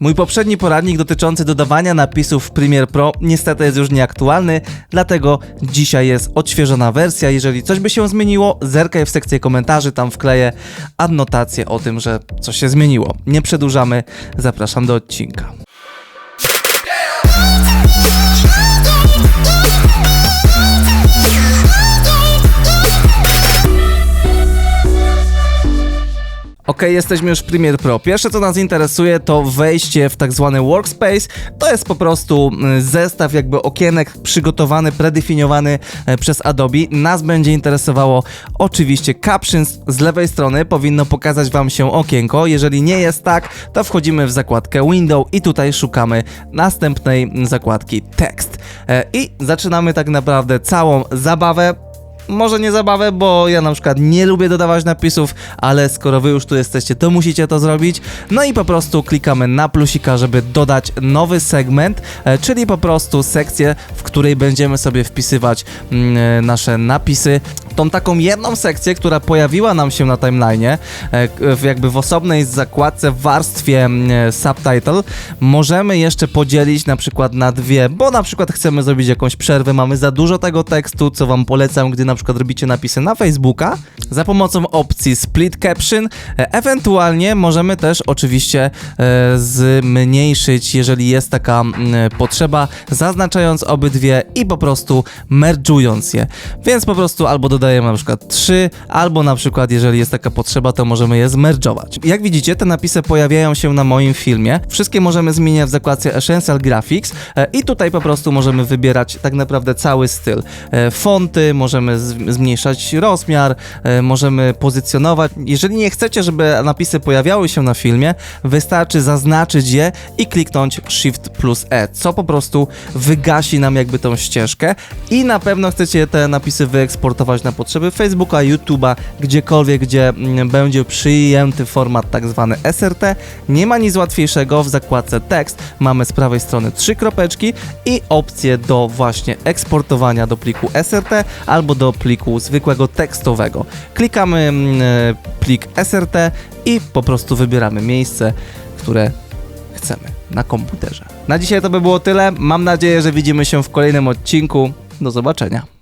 Mój poprzedni poradnik dotyczący dodawania napisów w Premiere Pro niestety jest już nieaktualny, dlatego dzisiaj jest odświeżona wersja. Jeżeli coś by się zmieniło, zerkaj w sekcję komentarzy, tam wkleję adnotację o tym, że coś się zmieniło. Nie przedłużamy, zapraszam do odcinka. Ok, jesteśmy już w Premiere Pro. Pierwsze co nas interesuje to wejście w tak zwany workspace. To jest po prostu mm, zestaw jakby okienek przygotowany, predefiniowany e, przez Adobe. Nas będzie interesowało oczywiście captions z lewej strony. Powinno pokazać Wam się okienko. Jeżeli nie jest tak, to wchodzimy w zakładkę Window i tutaj szukamy następnej zakładki Text. E, I zaczynamy tak naprawdę całą zabawę może nie zabawę, bo ja na przykład nie lubię dodawać napisów, ale skoro wy już tu jesteście, to musicie to zrobić. No i po prostu klikamy na plusika, żeby dodać nowy segment, e, czyli po prostu sekcję, w której będziemy sobie wpisywać mm, e, nasze napisy. Tą taką jedną sekcję, która pojawiła nam się na timeline'ie, e, jakby w osobnej zakładce w warstwie e, subtitle, możemy jeszcze podzielić na przykład na dwie, bo na przykład chcemy zrobić jakąś przerwę, mamy za dużo tego tekstu, co wam polecam, gdy na przykład robicie napisy na Facebooka, za pomocą opcji split caption, e, ewentualnie możemy też oczywiście zmniejszyć, jeżeli jest taka potrzeba, zaznaczając obydwie i po prostu merge'ując je. Więc po prostu albo dodajemy na przykład trzy, albo na przykład jeżeli jest taka potrzeba, to możemy je zmerge'ować. Jak widzicie, te napisy pojawiają się na moim filmie. Wszystkie możemy zmieniać w zakładce Essential Graphics e, i tutaj po prostu możemy wybierać tak naprawdę cały styl. E, Fonty, możemy zmniejszać rozmiar, e, możemy pozycjonować. Jeżeli nie chcecie, żeby napisy pojawiały się na filmie, wystarczy zaznaczyć je i kliknąć Shift plus E, co po prostu wygasi nam jakby tą ścieżkę i na pewno chcecie te napisy wyeksportować na potrzeby Facebooka, YouTube'a, gdziekolwiek, gdzie mm, będzie przyjęty format tak zwany SRT. Nie ma nic łatwiejszego w zakładce tekst. Mamy z prawej strony trzy kropeczki i opcję do właśnie eksportowania do pliku SRT albo do pliku zwykłego tekstowego. Klikamy mm, e, plik SRT i po prostu wybieramy miejsce, które chcemy na komputerze. Na dzisiaj to by było tyle. Mam nadzieję, że widzimy się w kolejnym odcinku. Do zobaczenia.